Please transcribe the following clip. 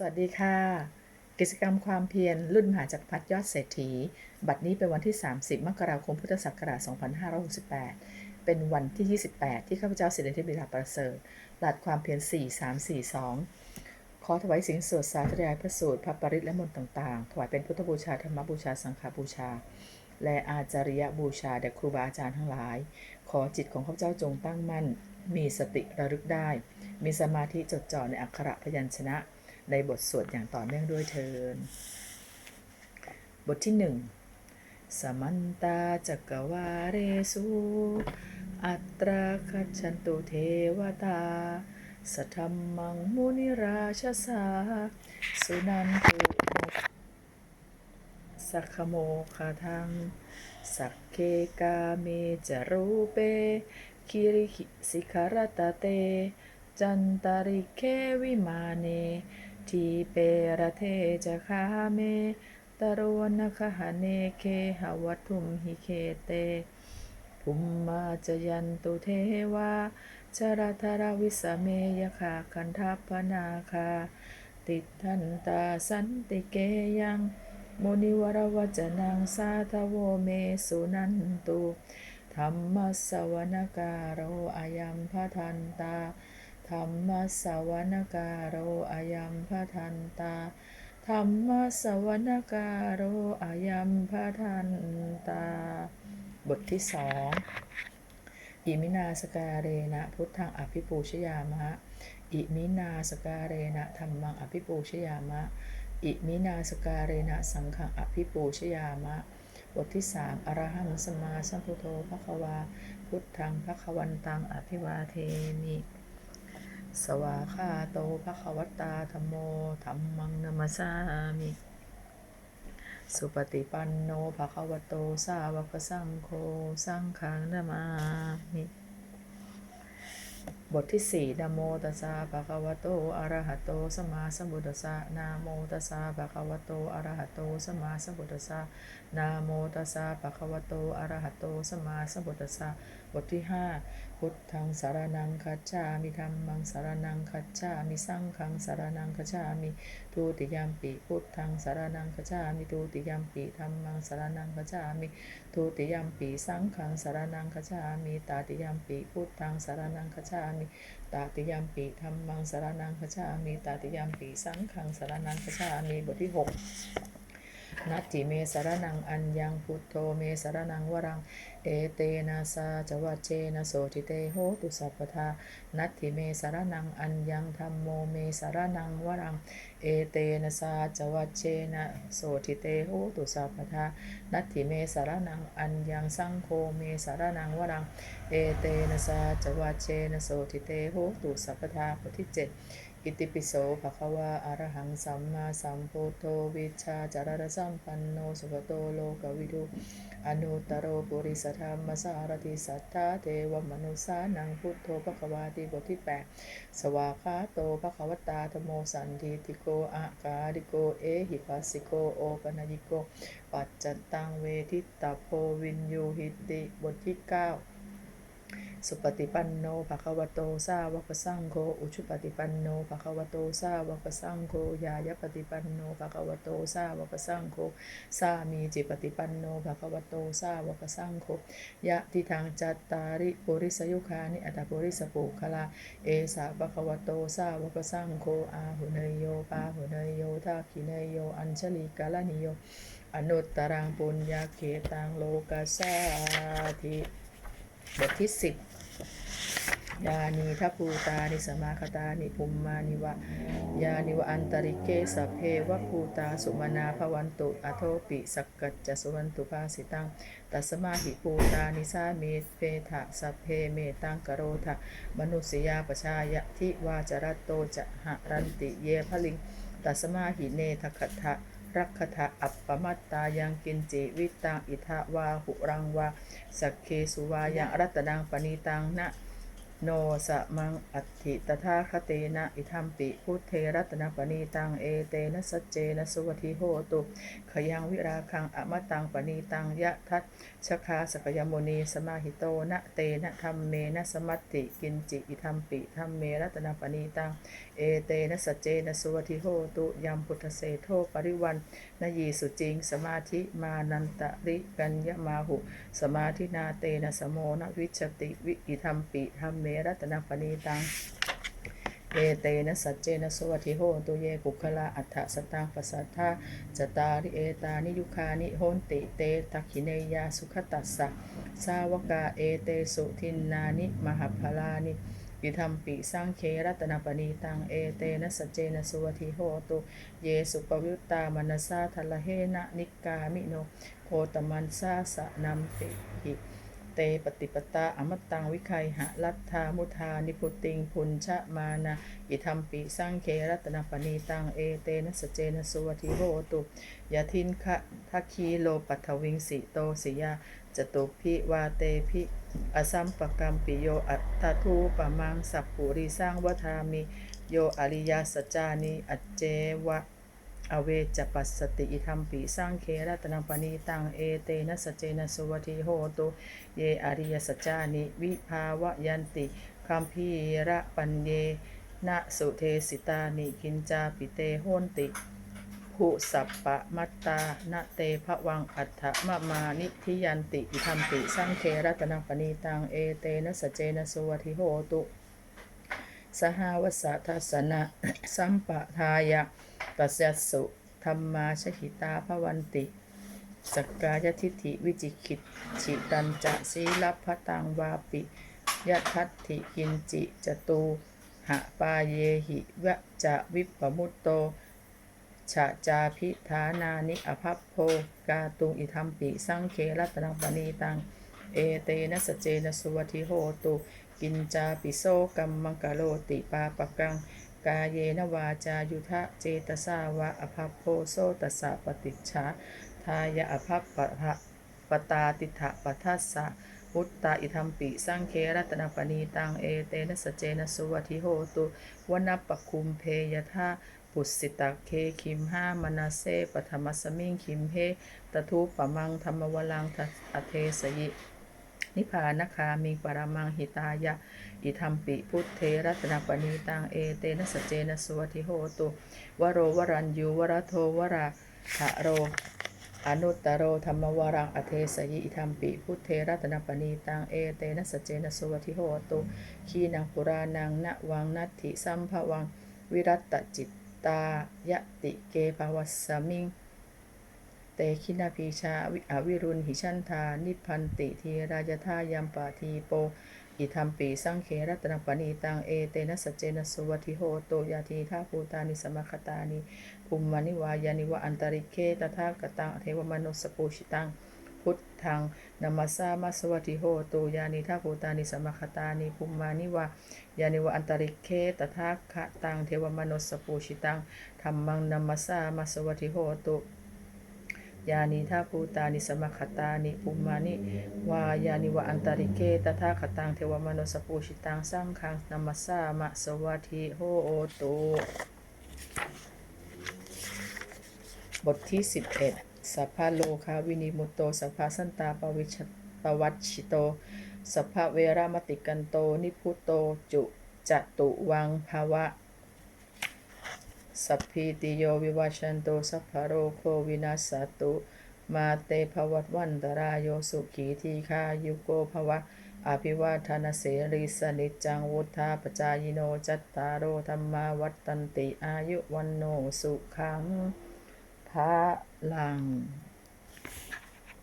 สวัสดีค่ะ กิจกรรมความเพียรรุ่นมหาจักรพรรดิยอดเศรษฐี บัดนี้เป็นวันที่ 30 มกราคมพุทธศักราช 2568 เป็นวันที่ 28 ที่ข้าพเจ้าสิริธิบิดาประเสริฐหลัดความเพียร 4342 ขอถวายสิ่งสวดสาธยายพระสูตรพระปริตรและมนต์ต่างๆ ถวายเป็นพุทธบูชาธรรมบูชาสังฆบูชา และอาจาริยบูชาแด่ครูบาอาจารย์ทั้งหลาย ขอจิตของข้าพเจ้าจงตั้งมั่น มีสติระลึกได้ มีสมาธิจดจ่อในอักขระพยัญชนะ ในบทสวดอย่างต่อเนื่องด้วยเทิน บทที่หนึ่งสมันตาจักรวาเรสุอัตราคัจฉันตุเทวตาสัทธมมังมุนิราชสา สุนันตุสักขโมคาทัง สักเคกาเมจรูเป คิริสิคารตเต จันตาริเควิมาเน ทีเประเทจะคาเม ตรวนคหเนเคหวัตุมหิเคเตภุมมาจยันตุเทวาชรธรวิสเมยคาคันทัพพนาคา ติทันตาสันติเกยังมุนิวรวจนังสาทโวเมสุนันตุธรรมสวนการโรอายัมพทันตา ธรรมสวนการโรอายัมพทันตาธรรมสวนการโรอายัมพทันตา บทที่สองอิมินาสการเรนะพุทธังอภิปูชยามะ อิมินาสการเรนะธรรมังอภิปูชยามะ อิมินาสการเรนะสังฆังอภิปูชยามะ บทที่สามอรหังสมมาสัมพุทโธภควา พุทธังภควันตังอภิวาเทมิ สวาคาโตภควตาธรรมโมธรรมังนัมสสามิ สุปฏิปันโนภควโตสาวกสังโฆสังฆังนามามิ บทที่สี่นะโมตัสสะภะคะวะโต อะระหะโตสัมมาสัมพุทธัสสะนะโมตัสสะภะคะวะโต อะระหะโตสัมมาสัมพุทธัสสะนะโมตัสสะภะคะวะโต อะระหะโตสัมมาสัมพุทธัสสะบทที่ห้าพุทธังสารนังคัจฉามิธัมมังสารนังคัจฉามิสังฆังสารนังคัจฉามิทุติยมปิพุทธังสารนังคัจฉามิทุติยมปิธัมมังสารนังคัจฉามิทุติยมปีสังขังสารนังคจามิตาติยมปีพุทธังสารนังคจามิตาติยามปีธรรมังสารนังคจามีตาติยามปีสังขังสารนังคจามีบทที่หกนัตถิเมสารนังอัญญังพุทโธเมสารนังวรัง เอเตนะสาจวัเจนะโสติเตโหตุสัพพทานัตถิเมสารนังอัญญังธรรมโมเมสารนังวรัง เอเตนะสาจวัชเชนะโสติเตโหตุสัพพทานัตถิเมสารนังอัญญังสังโฆเมสารนังวรัง เอเตนะสาจวัชเชนะโสติเตโหตุสัพพทาบทที่เจ็ด อิติปิโสภะคะวะอะระหังสัมมาสัมพุทโธวิชาจารณสัมปันโนสุขโตโลกวิดูอนุตโรปุริสธรรมสารติสัทธาเทวมนุสานังพุทโธภะคะวาติบทที่แปดสวากขาโตภะคะวตาธโมสันทิติโกอากาดิโกเอหิปัสสิโกโอปนญิโกปัจจตตังเวทิตตโพวินยูหิติบทที่เก้า สุปฏิปันโนภะคะวะโตสาวกสังโฆอุชุปฏิปันโนภะคะวะโตสาวกสังโฆยายปฏิปันโนภะคะวะโตสาวกสังโฆสามีจิปฏิปันโนภะคะวะโตสาวกสังโฆยะทิทางจัตตาริปุริสยุคานิอัตปุริสปุคลาเอสาภะคะวะโตสาวกสังโฆอาหุเนยโยปาหุเนยโยทาคิเนยโยอัญชลีกาลนิโยอนุตตรังปุญญาเขตังโลกัสสาธิ บทที่สิบยานีทัพภูตานิสมาคตานิภุมมานิวะยานิวะอันตริเกสเพวะภูตาสุมานาภวันตุอโทปิสักกัจจสุวันตุภาสิตังตัสมาหิภูตานิสาเมเปทะสัพเพเมตังกโรทะมนุสยาปชายะทิวาจรัตโตจะหะรันติเยพลิงตัสมาหิเนทคทะ รักขทะอัปปมัตตายังกินจิวิตังอิทาวาหุรังวาสักเคสุวายังรัตนังปณีตังนะ โนสะมังอัตถิตถาคเตนะอิทัมปิพุทเทรัตนปณีตังเอเตนะสัจเจนะสุวทิโหตุขยังวิราคังอมตังปณีตังยะทัตชคาสกยมุนีสมาหิโตนะเตนะธรรมเมนะสมัตติกินจิอิทัมปิธรรมเมรัตนปณีตังเอเตนะสัจเจนะสุวทิโหตุยัมพุทธเสโทปริวัน นยีสุจริง สมาธิมานันตริกัญญมาหุ สมาธินาเตนะสโมนะวิชติวิอิธรรมปิธรรมเมรัตนปณีตังเอเตนะสัจเจนะสวัติโหตุเยปุคละอัฏฐสตังปัสสัทธาจตาริเอตานิยุคานิโหนติเตทักขิเนยาสุขตัสสะสาวกาเอเตสุทินนานิมหพลานิ ปิธรรมปิสังเครัตนปณีตังเอเตนะสเจนะสวัติโหตุ เยสุปวิตตามนัสซาทละเฮนะนิกามิโนโคตมันซาสะนัมติหิ เตปฏิปตาอมตังวิไคหะลัทธามุทานิพุติงพุญชะมานะอิธรรมปิสังเครัตนปณีตังเอเตนะสเจนะสุวทิโหตุยะทินคะทัคคีโลปัทวิงสิโตสิยาจตุพิวาเตพิอสัมปกรรมปิโยอัตตทูปมังสัพปุริสร้างวัามิโยอริยสจานิอัจเจวะ อเวจปัสสติอิธรรมปิสร้างเครัตนังปณีตังเอเตนะสเจนะสุวทิโหตุเยอริยสัจจานิวิภาวะยันติคัมพีระปัญเยนะสุเทสิตานิกินจาปิเตโหนติผู้สัปปะมัตตานเตภวังอัฏฐมมานิทิยันติอิธรรมปิสร้างเครัตนังปณีตังเอเตนะสเจนะสุวทิโหตุสหาวสาทัสนะสัมปทายะ ตัสสสุธรรมาชหิตาภวันติสกกายทิฐิวิจิกิจฉิตันจะสีลัพพตังวาปิยทัตถิกินจิจตูหะปาเยหิวะจะวิปปมุตโตฉะจาพิธานานิอภัพโพกาตุงอิทัมปิสังเครัตนังปณีตัง เอเตนะสเจนะสุวทิโหตุ กินจาปิโซกัมมังกะโลติปาปะกัง กาเยนวาจายุทะเจตสาวะอภัพโพโซตสะปฏิจฉาทายะอภัพปะทะปตาติถะปัทัสสะพุตตาอิทัมปิสังเครัตนปณีตังเอเตนะสเจนะสุวทิโหตุวนัปปคุมเพยทาปุสสิตะเคคิมห้ามนาเซปธรรมสมิงคิมเฮตทูปะมังธรรมวลังทัสอเทสยิ นิพพานคามิงปรามังหิตายะ อิทัมปิพุทเทรัตนปณีตังเอเตนะสเจนะสวทิโหตุ วโรวรัญยูวรโทวราหะโรอนุตตโรธรรมวรังอเทสยิอิทัมปิพุทเทรัตนปณีตังเอเตนะสเจนะสวทิโหตุขีนังปุรานังนะวังนัตถิสัมภวัง วิรัตตจิตตายติเกภวัสสมิง เตคินาพีชาวิอวิรุณหิชันธานิพันติทีรายธายัมปาทีโป อิทัมปีสังเครัตนปณีตังเอเตนะสเจนะสุวทิโหโตยาทีท่าภูตานิสมคตานิภูมมานิวายานิวะอันตริเคตถากตังเทวมนุสปูชิตังพุทธังนามัสามัสวัติโหตุยานิทาภูตานิสมคตานิภูมมานิวายานิวะอันตริเคตถาคตังเทวมนุสปูชิตังธรรมังนามัสามัสวัติโหตุ ยานิทาภูตานิสมคตานิปุมานิวายานิวะอันตริเกตถาคตังเทวมนุสปูชิตังสังฆังนามัสสามะสวัสทิโหตุบทที่ 11สัพพะโลคาวินิมุตโตสัพพะสันตาปวิชปวัชชิโตสัพพะเวรามติกันโต นิพุโตจุจตุวังภาวะ สัพพิติโยวิวัชันโตสัพพโรโควินัสสตุมาเตภวัตวันตรายโยสุขีทีคายุโกภวะ อภิวาทนเสริสนิจจังวุธาปจายโนจัตตารโอธรรมาวัตตันติอายุวันโนสุขังภาลัง